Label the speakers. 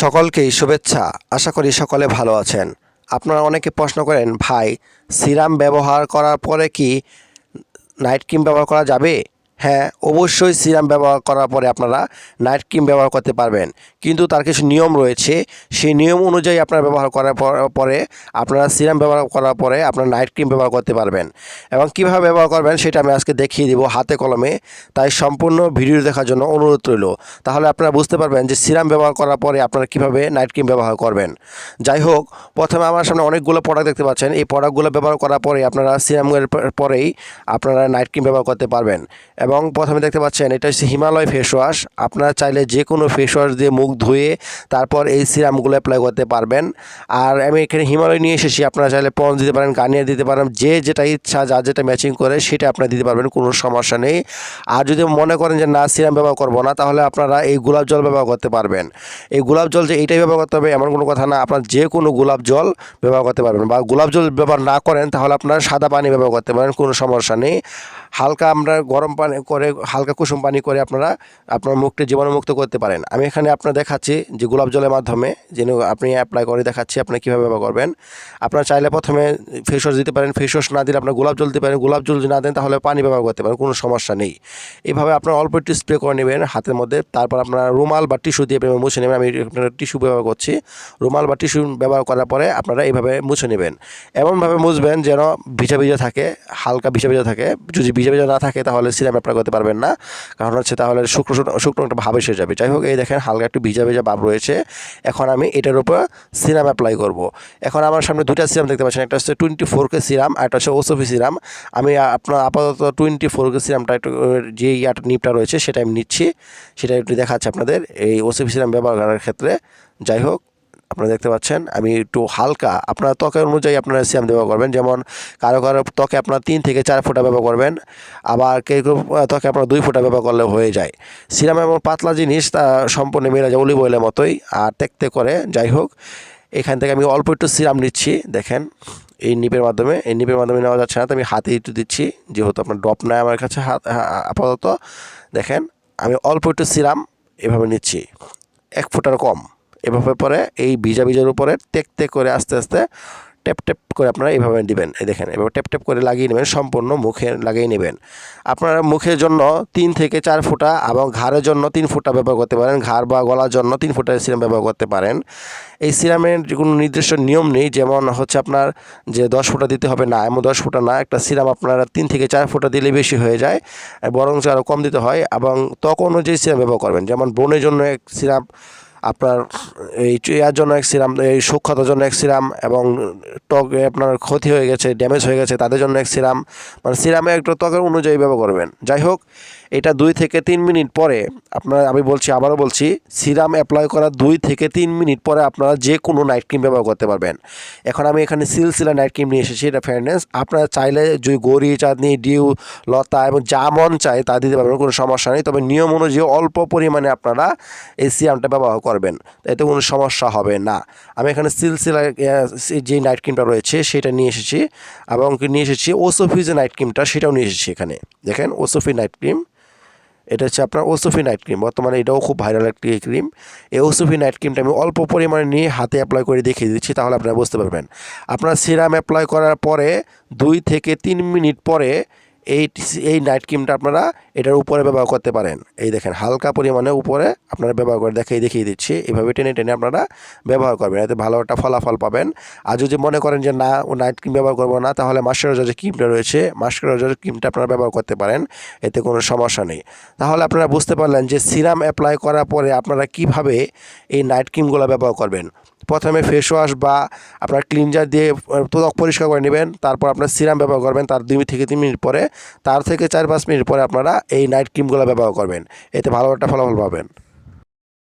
Speaker 1: সকলকেই শুভেচ্ছা। আশা করি সকলে ভালো আছেন। আপনারা অনেকে প্রশ্ন করেন, ভাই, সিরাম ব্যবহার করার পরে কি নাইট ক্রিম ব্যবহার করা যাবে? হ্যাঁ অবশ্যই সিরাম ব্যবহার করার পরে আপনারা নাইট ক্রিম ব্যবহার করতে পারবেন। কিন্তু তার কিছু নিয়ম রয়েছে। সেই নিয়ম অনুযায়ী আপনারা ব্যবহার করার পর- আপনারা সিরাম ব্যবহার করার পরে আপনারা নাইট ক্রিম ব্যবহার করতে পারবেন। এবং কীভাবে ব্যবহার করবেন সেটা আমি আজকে দেখিয়ে দিব হাতে কলমে। তাই সম্পূর্ণ ভিডিও দেখার জন্য অনুরোধ রইল। তাহলে আপনারা বুঝতে পারবেন যে সিরাম ব্যবহার করার পরে আপনারা কীভাবে নাইট ক্রিম ব্যবহার করবেন। যাই হোক, প্রথমে আমার সামনে অনেকগুলো প্রোডাক্ট দেখতে পাচ্ছেন। এই প্রোডাক্টগুলো ব্যবহার করার পরে আপনারা সিরামের পরেই আপনারা নাইট ক্রিম ব্যবহার করতে পারবেন। এবং প্রথমে দেখতে পাচ্ছেন, এটা হচ্ছে হিমালয় ফেস ওয়াশ আপনারা চাইলে যে কোনো ফেস ওয়াশ দিয়ে মুখ ধুয়ে তারপর এই সিরামগুলো অ্যাপ্লাই করতে পারবেন। আর আমি এখানে হিমালয় নিয়ে এসেছি, আপনারা চাইলে পন্স দিতে পারেন, গার্নিয়ার দিতে পারেন, যে যেটা ইচ্ছা, যার যেটা ম্যাচিং করে সেটা আপনারা দিতে পারবেন, কোনো সমস্যা নেই। আর যদি মনে করেন যে না সিরাম ব্যবহার করব না, তাহলে আপনারা এই গোলাপ জল ব্যবহার করতে পারবেন। এই গোলাপ জল যে এইটাই ব্যবহার করতে হবে, এমন কোনো কথা না, আপনার যে কোনো গোলাপ জল ব্যবহার করতে পারবেন। বা গোলাপ জল ব্যবহার না করেন, তাহলে আপনারা সাদা পানি ব্যবহার করতে পারেন, কোনো সমস্যা নেই। হালকা আমরা গরম পানি করে হালকা কুসুম পানি করে আপনারা আপনার মুখটা জীবাণুমুক্ত করতে পারেন। আমি এখানে আপনার দেখাচ্ছি যে গোলাপ জলের মাধ্যমে যেন আপনি অ্যাপ্লাই করে দেখাচ্ছি আপনি কীভাবে ব্যবহার করবেন। আপনারা চাইলে প্রথমে ফেস ওয়াশ দিতে পারেন। ফেস না দিলে আপনার গোলাপ জল দিতে পারেন। গোলাপ জল যদি না দেন তাহলে পানি ব্যবহার করতে পারেন, কোনো সমস্যা নেই। এইভাবে আপনার অল্প একটু স্প্রে করে নেবেন হাতের মধ্যে। তারপর আপনার রুমাল বা টিস্যু দিয়ে এভাবে মুছে নেবেন। আমি আপনার টিস্যু ব্যবহার করছি। রুমাল বা টিস্যু ব্যবহার করার পরে আপনারা এইভাবে মুছে নেবেন। এমনভাবে মুছবেন যেন ভিজা ভিজা থাকে, হালকা ভিজা ভিজা থাকে। যদি ভিজা ভিজা না থাকে তাহলে সিরাম অ্যাপ্লাই করতে পারবেন না। কারণ হচ্ছে তাহলে শুকনো শুকনো- একটা ভাব এসে যাবে। যাই হোক, এই দেখেন হালকা একটু ভিজা ভিজা ভাব রয়েছে। এখন আমি এটার উপর সিরাম অ্যাপ্লাই করব। এখন আমার সামনে দুটা সিরাম দেখতে পাচ্ছেন। একটা হচ্ছে টোয়েন্টি ফোর কে সিরাম আর একটা হচ্ছে ওসফি সিরাম। আমি আপনার আপাতত টোয়েন্টি ফোর কে সিরামটা একটু, যে ইয়াটা নিপটা রয়েছে সেটা আমি নিচ্ছি। সেটা একটু দেখাচ্ছি আপনাদের। এই ওসফি সিরাম ব্যবহার করার ক্ষেত্রে। যাই হোক আপনারা দেখতে পাচ্ছেন, আমি একটু হালকা, আপনার ত্বকের অনুযায়ী আপনারা সিরাম ব্যবহার করবেন, যেমন কারও কারও ত্বকে আপনার তিন থেকে চার ফোঁটা ব্যবহার করবেন, আবার কেউ কেউ ত্বকে আপনার দুই ফোঁটা ব্যবহার করলে হয়ে যায়। সিরাম এমন পাতলা জিনিস, তা সম্পূর্ণ মেলা যায় অলিভ অয়েলের মতোই, আর তেকতে করে, যাই হোক, এখান থেকে আমি অল্প একটু সিরাম নিচ্ছি, দেখেন, এই নিপের মাধ্যমে, এই নিপের মাধ্যমে নেওয়া যাচ্ছে না, তো আমি হাতে একটু দিচ্ছি, যেহেতু আপনার ড্রপ নাই আমার কাছে হাত আপাতত, দেখেন, আমি অল্প একটু সিরাম এভাবে নিচ্ছি, এক ফুটার কম। এভাবে পরে এই ভিজা ভিজার উপরে টেক করে আস্তে আস্তে ট্যাপ ট্যাপ করে আপনারা এইভাবে দিবেন। এই দেখেন, এভাবে ট্যাপ ট্যাপ করে লাগিয়ে নেবেন, সম্পূর্ণ মুখে লাগিয়ে নেবেন। আপনারা মুখের জন্য তিন থেকে চার ফুটা এবং ঘাড়ের জন্য তিন ফুটা ব্যবহার করতে পারেন। ঘাড় বা গলার জন্য তিন ফুটা সিরাম ব্যবহার করতে পারেন। এই সিরামের কোনো নির্দিষ্ট নিয়ম নেই, যেমন হচ্ছে আপনার যে দশ ফুটা দিতে হবে না, এমন দশ ফুটা না। একটা সিরাম আপনারা তিন থেকে চার ফুটা দিলে বেশি হয়ে যায় বরং আরও কম দিতে হয় এবং তখন অনুযায়ী সিরাম ব্যবহার করবেন। যেমন ব্রণের জন্য এক সিরাম আপনার এই ইয়ার জন্য এক সিরাম, এই সূক্ষতার জন্য এক সিরাম এবং ত্বক আপনার ক্ষতি হয়ে গেছে ড্যামেজ হয়ে গেছে, তাদের জন্য এক সিরাম। মানে সিরামে একটু ত্বকের অনুযায়ী ব্যবহার করবেন। যাই হোক, এটা দুই থেকে তিন মিনিট পরে আপনার, আমি বলছি, আবারও বলছি, সিরাম অ্যাপ্লাই করার দুই থেকে তিন মিনিট পরে আপনারা যে কোনো নাইট ক্রিম ব্যবহার করতে পারবেন। এখন আমি এখানে সিলসিলা নাইট ক্রিম নিয়ে এসেছি, এটা ফেয়ারনেস আপনারা চাইলে যদি গড়ি চাঁদনি, ডিউ, লতা এবং যা মন চায় তা দিতে পারবেন, কোনো সমস্যা নেই। তবে নিয়ম অনুযায়ী অল্প পরিমাণে আপনারা এই সিরামটা ব্যবহার করবেন, এতে কোনো সমস্যা হবে না। আমি এখানে সিলসিলা যে নাইট ক্রিমটা রয়েছে, সেটা নিয়ে এসেছি এবং নিয়ে এসেছি ওসোফি যে নাইট ক্রিমটা, সেটাও নিয়ে এসেছি এখানে। দেখেন ওসোফি নাইট ক্রিম, এটা হচ্ছে আপনার ওসোফি নাইট ক্রিম। বর্তমানে এটাও খুব ভাইরাল একটি ক্রিম। এই ওসোফি নাইট ক্রিমটা আমি অল্প পরিমাণে নিয়ে হাতে অ্যাপ্লাই করে দেখিয়ে দিচ্ছি, তাহলে আপনারা বুঝতে পারবেন। আপনার সিরাম অ্যাপ্লাই করার পরে দুই থেকে তিন মিনিট পরে এই এই নাইট ক্রিমটা আপনারা এটার উপরে ব্যবহার করতে পারেন। এই দেখেন, হালকা পরিমাণে উপরে আপনারা ব্যবহার করে দেখিয়ে দেখিয়ে দিচ্ছি। এইভাবে টেনে টেনে আপনারা ব্যবহার করবেন। এতে ভালো একটা ফলাফল পাবেন। আর যদি মনে করেন যে না, ও নাইট ক্রিম ব্যবহার করব না, তাহলে মাস্টারাইজার যে ক্রিমটা রয়েছে মাস্টারাইজার ক্রিমটা আপনারা ব্যবহার করতে পারেন। এতে কোনো সমস্যা নেই। তাহলে আপনারা বুঝতে পারলেন যে সিরাম অ্যাপ্লাই করার পরে আপনারা কীভাবে এই নাইট ক্রিমগুলো ব্যবহার করবেন। প্রথমে ফেস ওয়াশ বা আপনার ক্লিনজার দিয়ে ত্বক পরিষ্কার করে নেবেন, তারপর আপনার সিরাম ব্যবহার করবেন, তার দুই থেকে তিন মিনিট পরে। তার থেকে চার পাঁচ মিনিট পরে আপনারা এই নাইট ক্রিমগুলো ব্যবহার করবেন। এতে ভালো একটা ফলাফল পাবেন।